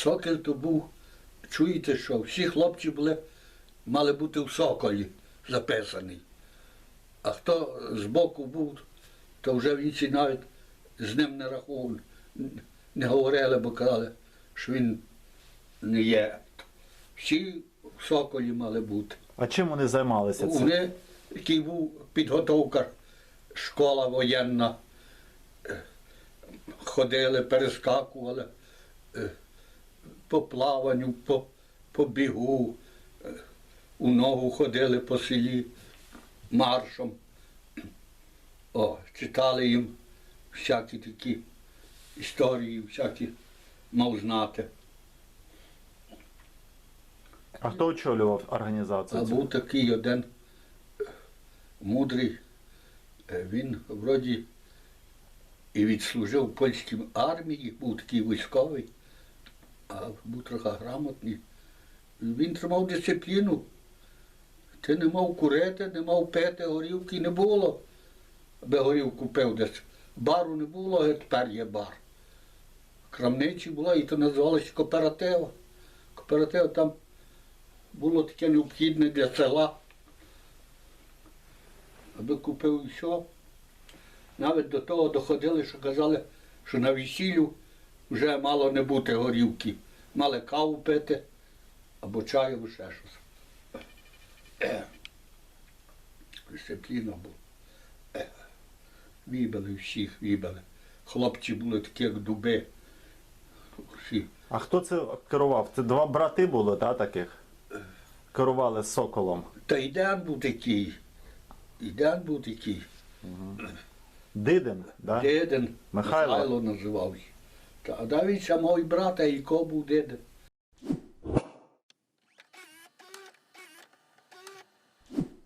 Сокіл то був, чуєте, що всі хлопці були, мали бути в соколі записаний. А хто збоку був, то вже віці навіть з ним не рахували, не говорили, бо казали, що він не є. Всі в соколі мали бути. А чим вони займалися? Це? Вони, який був підготовка, школа воєнна, ходили, перескакували по плаванню, по, по бігу, е, у ногу ходили по селі маршом. О, читали їм всякі такі історії, всякі мав знати. А хто очолював організацію? цю? був такий один мудрий, е, він вроді і відслужив в польській армії, був такий військовий, а був трохи грамотний. Він тримав дисципліну. Ти не мав курити, не мав пити, горілки не було, аби горілку пив десь. Бару не було, а тепер є бар. Крамничі була, і то називалося кооператива. Кооператив там було таке необхідне для села. Аби купив і все. Навіть до того доходили, що казали, що на весіллю вже мало не бути горілки. Мали каву пити або чаю, або ще щось. Дисципліна була. Вібили всіх, вібили. Хлопці були такі, як дуби. Всі. А хто це керував? Це два брати було, та, таких? Керували соколом. Та Іден був такий. Іден був такий. Дидин, да? Деден Михайло. Михайло називався. Та, Kadavića, moj brata i ko bude.